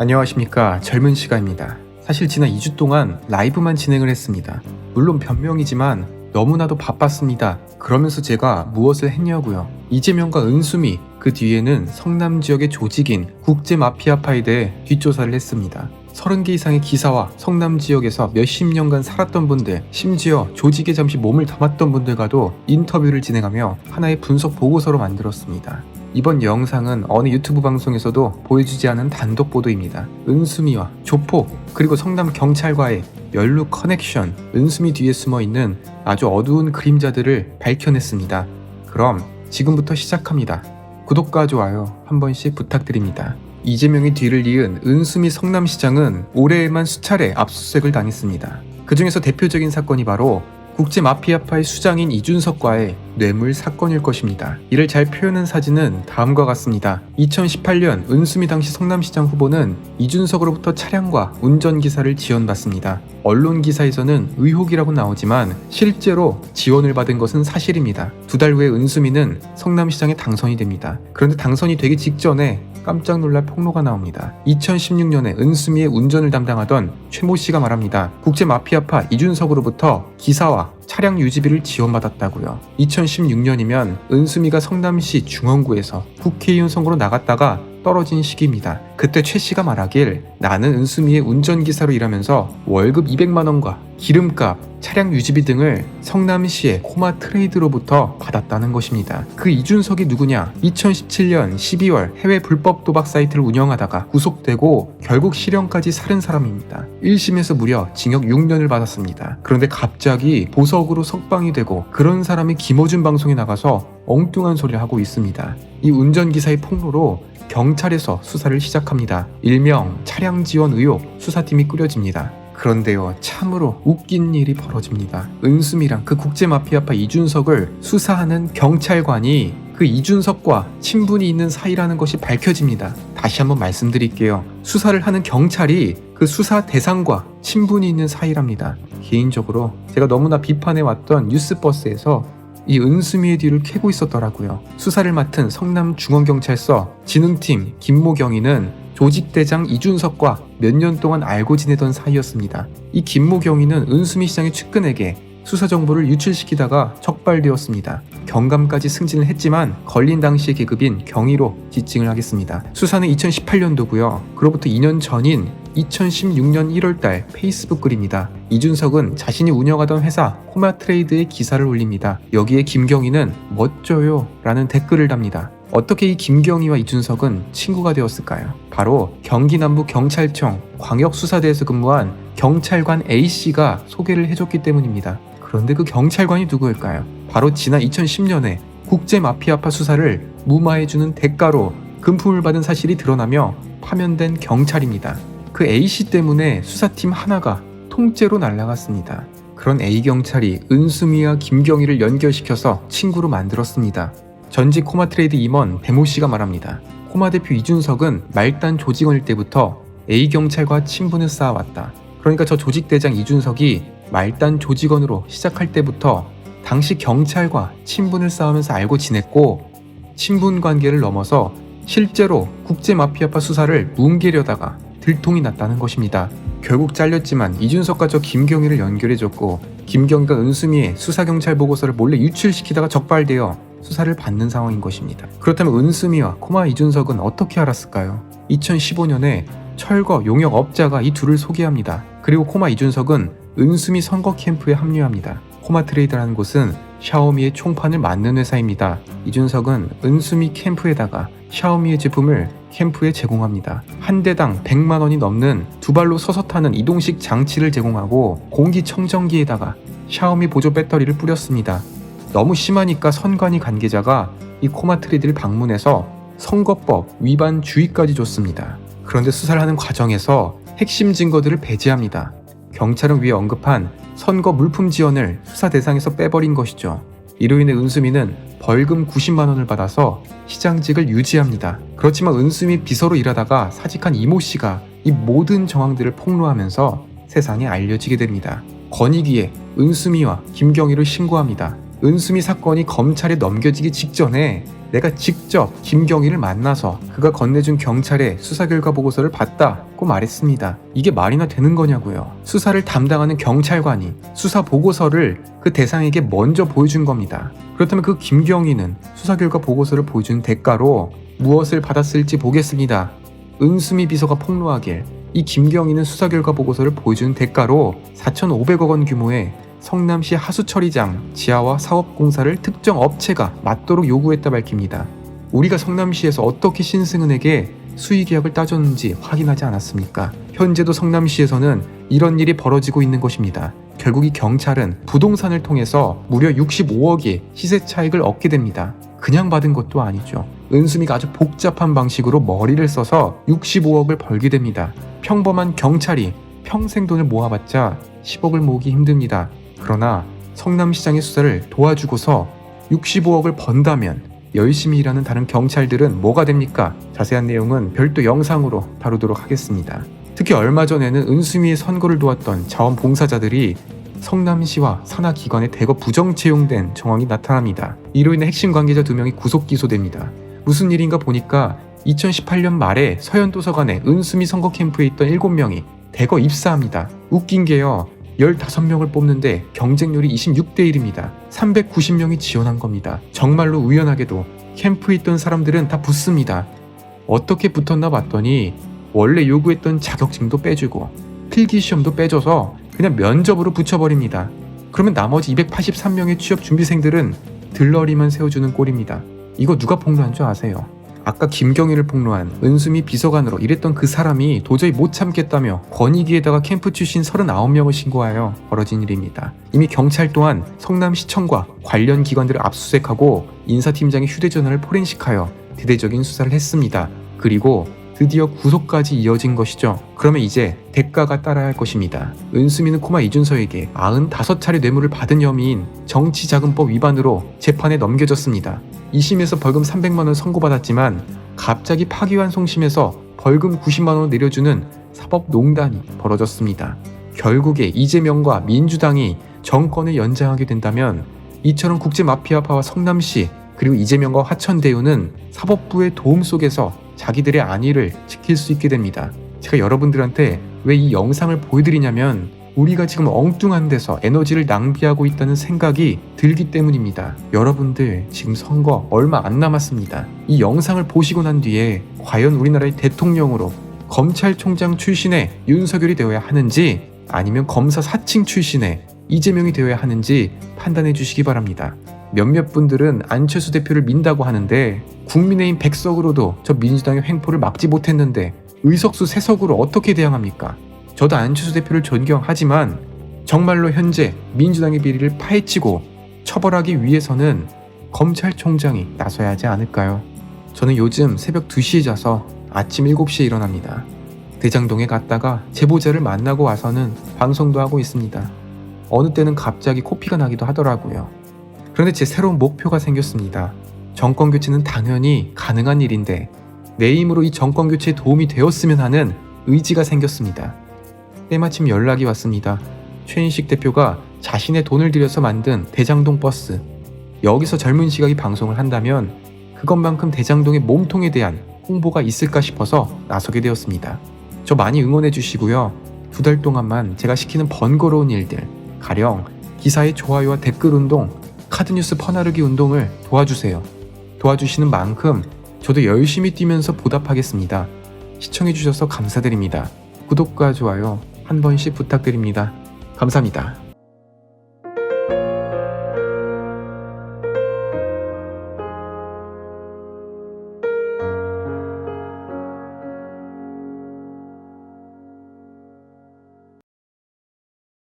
안녕하십니까 젊은 시가입니다. 사실 지난 2주 동안 라이브만 진행을 했습니다. 물론 변명이지만 너무나도 바빴습니다. 그러면서 제가 무엇을 했냐고요. 이재명과 은수미 그 뒤에는 성남 지역의 조직인 국제 마피아파에 대해 뒷조사를 했습니다. 30개 이상의 기사와 성남 지역에서 몇십 년간 살았던 분들, 심지어 조직에 잠시 몸을 담았던 분들과도 인터뷰를 진행하며 하나의 분석 보고서로 만들었습니다. 이번 영상은 어느 유튜브 방송에서도 보여주지 않은 단독 보도입니다. 은수미와 조폭 그리고 성남 경찰과의 연루 커넥션, 은수미 뒤에 숨어 있는 아주 어두운 그림자들을 밝혀냈습니다. 그럼 지금부터 시작합니다. 구독과 좋아요 한 번씩 부탁드립니다. 이재명의 뒤를 이은 은수미 성남시장은 올해에만 수차례 압수수색을 당했습니다. 그 중에서 대표적인 사건이 바로 국제 마피아파의 수장인 이준석과의 뇌물 사건일 것입니다. 이를 잘 표현한 사진은 다음과 같습니다. 2018년 은수미 당시 성남시장 후보는 이준석으로부터 차량과 운전기사를 지원받습니다. 언론 기사에서는 의혹이라고 나오지만 실제로 지원을 받은 것은 사실입니다. 두 달 후에 은수미는 성남시장에 당선이 됩니다. 그런데 당선이 되기 직전에 깜짝 놀랄 폭로가 나옵니다. 2016년에 은수미의 운전을 담당하던 최모 씨가 말합니다. 국제 마피아파 이준석으로부터 기사와 차량 유지비를 지원받았다고요. 2016년이면 은수미가 성남시 중원구에서 국회의원 선거로 나갔다가 떨어진 시기입니다. 그때 최 씨가 말하길 나는 은수미의 운전기사로 일하면서 월급 200만 원과 기름값, 차량 유지비 등을 성남시의 코마 트레이드로부터 받았다는 것입니다. 그 이준석이 누구냐? 2017년 12월 해외 불법 도박 사이트를 운영하다가 구속되고 결국 실형까지 살은 사람입니다. 1심에서 무려 징역 6년을 받았습니다. 그런데 갑자기 보석으로 석방이 되고 그런 사람이 김어준 방송에 나가서 엉뚱한 소리를 하고 있습니다. 이 운전기사의 폭로로 경찰에서 수사를 시작합니다. 일명 차량 지원 의혹 수사팀이 꾸려집니다. 그런데요, 참으로 웃긴 일이 벌어집니다. 은수미랑 그 국제 마피아파 이준석을 수사하는 경찰관이 그 이준석과 친분이 있는 사이라는 것이 밝혀집니다. 다시 한번 말씀드릴게요. 수사를 하는 경찰이 그 수사 대상과 친분이 있는 사이랍니다. 개인적으로 제가 너무나 비판해왔던 뉴스버스에서 이 은수미의 뒤를 캐고 있었더라고요. 수사를 맡은 성남중앙경찰서 진흥팀 김모경이는 조직대장 이준석과 몇 년 동안 알고 지내던 사이였습니다. 이 김모경이는 은수미 시장의 측근에게 수사 정보를 유출시키다가 적발되었습니다. 경감까지 승진을 했지만 걸린 당시의 계급인 경위로 지칭을 하겠습니다. 수사는 2018년도고요. 그로부터 2년 전인 2016년 1월달 페이스북 글입니다. 이준석은 자신이 운영하던 회사 코마트레이드에 기사를 올립니다. 여기에 김경희는 멋져요 라는 댓글을 답니다. 어떻게 이 김경희와 이준석은 친구가 되었을까요? 바로 경기 남부 경찰청 광역수사대에서 근무한 경찰관 A씨가 소개를 해줬기 때문입니다. 그런데 그 경찰관이 누구일까요? 바로 지난 2010년에 국제 마피아파 수사를 무마해주는 대가로 금품을 받은 사실이 드러나며 파면된 경찰입니다. 그 A씨 때문에 수사팀 하나가 통째로 날아갔습니다. 그런 A 경찰이 은수미와 김경희를 연결시켜서 친구로 만들었습니다. 전직 코마 트레이드 임원 배모 씨가 말합니다. 코마 대표 이준석은 말단 조직원일 때부터 A 경찰과 친분을 쌓아왔다. 그러니까 저 조직 대장 이준석이 말단 조직원으로 시작할 때부터 당시 경찰과 친분을 쌓으면서 알고 지냈고 친분 관계를 넘어서 실제로 국제 마피아파 수사를 뭉개려다가 들통이 났다는 것입니다. 결국 잘렸지만 이준석과 저 김경희를 연결해줬고 김경희가 은수미의 수사경찰 보고서를 몰래 유출시키다가 적발되어 수사를 받는 상황인 것입니다. 그렇다면 은수미와 코마 이준석은 어떻게 알았을까요? 2015년에 철거 용역 업자가 이 둘을 소개합니다. 그리고 코마 이준석은 은수미 선거 캠프에 합류합니다. 코마 트레이드라는 곳은 샤오미의 총판을 맡는 회사입니다. 이준석은 은수미 캠프에다가 샤오미의 제품을 캠프에 제공합니다. 한 대당 100만 원이 넘는 두 발로 서서 타는 이동식 장치를 제공하고 공기청정기에다가 샤오미 보조 배터리를 뿌렸습니다. 너무 심하니까 선관위 관계자가 이 코마트리드를 방문해서 선거법 위반 주의까지 줬습니다. 그런데 수사를 하는 과정에서 핵심 증거들을 배제합니다. 경찰은 위에 언급한 선거 물품 지원을 수사 대상에서 빼버린 것이죠. 이로 인해 은수미는 벌금 90만 원을 받아서 시장직을 유지합니다. 그렇지만 은수미 비서로 일하다가 사직한 이모 씨가 이 모든 정황들을 폭로하면서 세상에 알려지게 됩니다. 권익위에 은수미와 김경희를 신고합니다. 은수미 사건이 검찰에 넘겨지기 직전에 내가 직접 김경희를 만나서 그가 건네준 경찰의 수사 결과 보고서를 봤다고 말했습니다. 이게 말이나 되는 거냐고요. 수사를 담당하는 경찰관이 수사 보고서를 그 대상에게 먼저 보여준 겁니다. 그렇다면 그 김경희는 수사 결과 보고서를 보여준 대가로 무엇을 받았을지 보겠습니다. 은수미 비서가 폭로하길 이 김경희는 수사 결과 보고서를 보여준 대가로 4,500억 원 규모의 성남시 하수처리장 지하와 사업공사를 특정 업체가 맞도록 요구했다 밝힙니다. 우리가 성남시에서 어떻게 신승은에게 수의계약을 따졌는지 확인하지 않았습니까? 현재도 성남시에서는 이런 일이 벌어지고 있는 것입니다. 결국 이 경찰은 부동산을 통해서 무려 65억의 시세 차익을 얻게 됩니다. 그냥 받은 것도 아니죠. 은수미가 아주 복잡한 방식으로 머리를 써서 65억을 벌게 됩니다. 평범한 경찰이 평생 돈을 모아봤자 10억을 모으기 힘듭니다. 그러나 성남시장의 수사를 도와주고서 65억을 번다면 열심히 일하는 다른 경찰들은 뭐가 됩니까? 자세한 내용은 별도 영상으로 다루도록 하겠습니다. 특히 얼마 전에는 은수미의 선거를 도왔던 자원봉사자들이 성남시와 산하기관에 대거 부정 채용된 정황이 나타납니다. 이로 인해 핵심 관계자 두 명이 구속 기소됩니다. 무슨 일인가 보니까 2018년 말에 서현도서관에 은수미 선거 캠프에 있던 7명이 대거 입사합니다. 웃긴 게요. 15명을 뽑는데 경쟁률이 26대 1입니다. 390명이 지원한 겁니다. 정말로 우연하게도 캠프에 있던 사람들은 다 붙습니다. 어떻게 붙었나 봤더니 원래 요구했던 자격증도 빼주고 필기시험도 빼줘서 그냥 면접으로 붙여버립니다. 그러면 나머지 283명의 취업 준비생들은 들러리만 세워주는 꼴입니다. 이거 누가 폭로한 줄 아세요? 아까 김경희를 폭로한 은수미 비서관으로 일했던 그 사람이 도저히 못 참겠다며 권익위에다가 캠프 출신 39명을 신고하여 벌어진 일입니다. 이미 경찰 또한 성남시청과 관련 기관들을 압수수색하고 인사팀장의 휴대전화를 포렌식하여 대대적인 수사를 했습니다. 그리고 드디어 구속까지 이어진 것이죠. 그러면 이제 대가가 따라야 할 것입니다. 은수미는 코마 이준서에게 95차례 뇌물을 받은 혐의인 정치자금법 위반으로 재판에 넘겨졌습니다. 2심에서 벌금 300만 원 선고받았지만 갑자기 파기환송심에서 벌금 90만 원 내려주는 사법농단이 벌어졌습니다. 결국에 이재명과 민주당이 정권을 연장하게 된다면 이처럼 국제 마피아파와 성남시 그리고 이재명과 화천대유는 사법부의 도움 속에서 자기들의 안위를 지킬 수 있게 됩니다. 제가 여러분들한테 왜 이 영상을 보여드리냐면 우리가 지금 엉뚱한 데서 에너지를 낭비하고 있다는 생각이 들기 때문입니다. 여러분들 지금 선거 얼마 안 남았습니다. 이 영상을 보시고 난 뒤에 과연 우리나라의 대통령으로 검찰총장 출신의 윤석열이 되어야 하는지 아니면 검사 사칭 출신의 이재명이 되어야 하는지 판단해 주시기 바랍니다. 몇몇 분들은 안철수 대표를 민다고 하는데 국민의힘 백석으로도 저 민주당의 횡포를 막지 못했는데 의석수 세석으로 어떻게 대항합니까? 저도 안철수 대표를 존경하지만 정말로 현재 민주당의 비리를 파헤치고 처벌하기 위해서는 검찰총장이 나서야 하지 않을까요? 저는 요즘 새벽 2시에 자서 아침 7시에 일어납니다. 대장동에 갔다가 제보자를 만나고 와서는 방송도 하고 있습니다. 어느 때는 갑자기 코피가 나기도 하더라고요. 그런데 제 새로운 목표가 생겼습니다. 정권 교체는 당연히 가능한 일인데 내 힘으로 이 정권 교체에 도움이 되었으면 하는 의지가 생겼습니다. 때마침 연락이 왔습니다. 최인식 대표가 자신의 돈을 들여서 만든 대장동 버스. 여기서 젊은 시각이 방송을 한다면 그것만큼 대장동의 몸통에 대한 홍보가 있을까 싶어서 나서게 되었습니다. 저 많이 응원해 주시고요. 두 달 동안만 제가 시키는 번거로운 일들, 가령 기사의 좋아요와 댓글 운동, 카드뉴스 퍼나르기 운동을 도와주세요. 도와주시는 만큼 저도 열심히 뛰면서 보답하겠습니다. 시청해주셔서 감사드립니다. 구독과 좋아요 한 번씩 부탁드립니다. 감사합니다.